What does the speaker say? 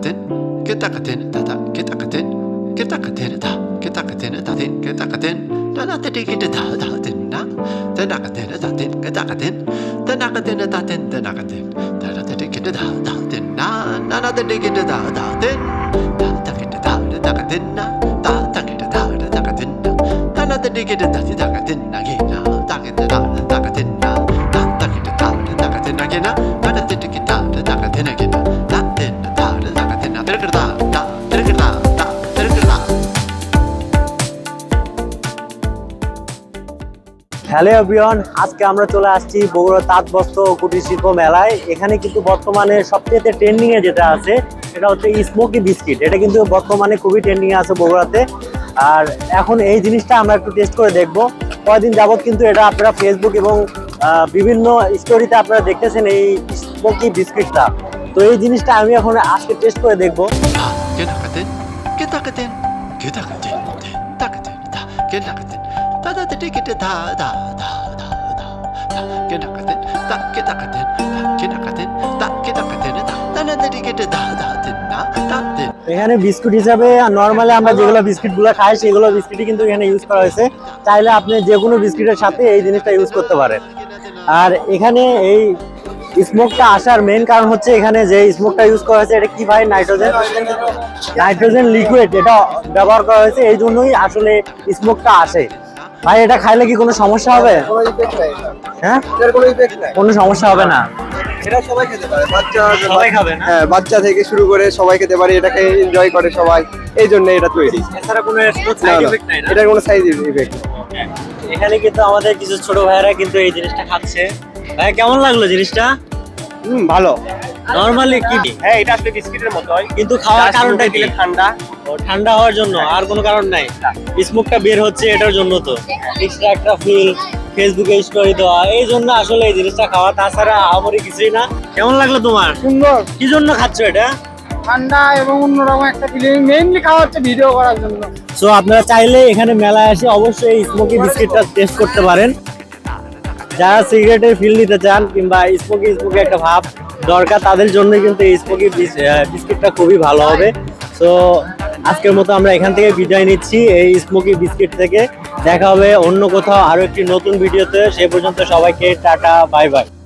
katen, Ketakaten, Ketakaten, Tata, Ketakaten, Ketakaten, Ta, Ketakaten, Tatin, Ketakaten, Nanatiki, Ta, Tatin, Na, Tenakaten, Tatin, Ketakaten, Tenakaten, Tatin, Tenakaten, Tanatiki, Ta, Tatin, Na, Nanatiki, Ta, Tatin, Tatakita, Takatin, Ta, Takita, Ta, Takatin, Tanatiki, Ta, Takatin, Nagina, Takita, Takatin, Na, Takita, Ta, Takatin, Nagina, hello everyone আজকে আমরা চলে আসছি বগুড়া তাঁত বস্ত্র কুটির শিল্প মেলায়। এখানে কিন্তু বর্তমানে সবচেয়ে ট্রেন্ডিংয়ে যেটা আছে সেটা হচ্ছে স্মোকি বিস্কিট এটা কিন্তু বর্তমানে খুবই ট্রেন্ডিং এ আছে বগুড়াতে। আর এখন এই জিনিসটা আমরা একটু টেস্ট করে দেখব। কয়েকদিন যাবৎ কিন্তু এটা আপনারা ফেসবুক এবং বিভিন্ন স্টোরিতে আপনারা দেখতেছেন এই স্মোকি বিস্কিটটা তো এই জিনিসটা আমি এখন আজকে টেস্ট করে দেখব। Kita katin, kita katin, kita katin, ta katin, ta, kita এখানে বিস্কুট হিসাবে নর্মালি আমরা যেগুলো বিস্কিটগুলো খাই, সেগুলো বিস্কিটই কিন্তু এখানে ইউজ করা হয়েছে। চাইলে আপনি যে কোনো বিস্কিটের সাথে এই জিনিসটা ইউজ করতে পারেন। আর এখানে এই স্মোকটা আসার মেইন কারণ হচ্ছে এখানে যে স্মোকটা ইউজ করা হয়েছে, এটা কি ভাই? নাইট্রোজেন নাইট্রোজেন লিকুইড এটা ব্যবহার করা হয়েছে, এই জন্যই আসলে স্মোকটা আসে। ভাই এটা খাইলে কি কোনো সমস্যা হবে? কোনো ইফেক্ট নাই। হ্যাঁ? কোনো ইফেক্ট নাই। কোনো সমস্যা হবে না। এটা সবাই খেতে পারে। বাচ্চা সবাই খাবে না? হ্যাঁ বাচ্চা থেকে শুরু করে সবাই খেতে পারে এটাকে এনজয় করে সবাই। এই জন্য এটা তৈরি। এছাড়া কোনো সাইড না, নাই না? এটার কোনো সাইড ইফেক্ট এখানে কিন্তু আমাদের কিছু ছোট ভাইয়েরা কিন্তু এই জিনিসটা খাচ্ছে। ভাই কেমন লাগল জিনিসটা? হুম ভালো। নরমালি কি হ্যাঁ এটা আসলে বিস্কিটের মতো হয়। কিন্তু খাওয়ার কারণটা কি? ঠান্ডা। ঠান্ডা হওয়ার জন্য আর কোনো কারণ নাই। স্মোকটা বের হচ্ছে এটার জন্য তো। এক্সট্রা একটা ফিল ফেসবুকে স্টোরি দেওয়া এই জন্য আসলে এই জিনিসটা খাওয়া তাছাড়া আমারই কিছুই না। কেমন লাগল তোমার? সুন্দর। কি জন্য খাচ্ছ এটা? ঠান্ডা এবং অন্যরকম একটা ফিলিং মেইনলি খাওয়া হচ্ছে ভিডিও করার জন্য। সো আপনারা চাইলে এখানে মেলায় এসে অবশ্যই স্মোকি বিস্কিটটা টেস্ট করতে পারেন। যারা সিগারেটের ফিল নিতে চান কিংবা স্মোকি স্মোকি একটা ভাব দরকার তাদের জন্য কিন্তু এই স্মোকি বিস্কিটটা খুবই ভালো হবে। সো আজকের মতো আমরা এখান থেকে বিদায় নিচ্ছি এই স্মোকি বিস্কিট থেকে। দেখা হবে অন্য কোথাও আরও একটি নতুন ভিডিওতে। সে পর্যন্ত সবাইকে টাটা, বাই বাই।